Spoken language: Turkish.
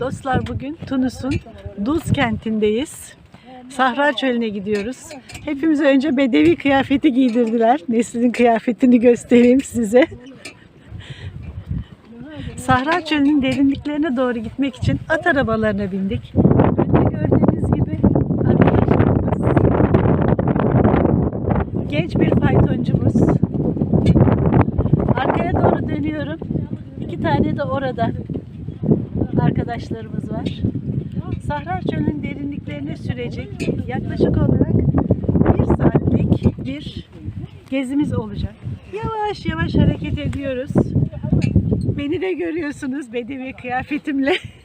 Dostlar bugün Tunus'un Duz kentindeyiz. Sahra çölüne gidiyoruz. Hepimize önce bedevi kıyafeti giydirdiler. Neslin kıyafetini göstereyim size. Sahra çölünün derinliklerine doğru gitmek için at arabalarına bindik. Önde gördüğünüz gibi arkadaşlarımız genç bir faytoncumuz. Arkaya doğru dönüyorum. İki tane de orada arkadaşlarımız var. Sahra Çölü'nün derinliklerine sürecek yaklaşık olarak bir saatlik bir gezimiz olacak. Yavaş yavaş hareket ediyoruz. Beni de görüyorsunuz bedevi kıyafetimle.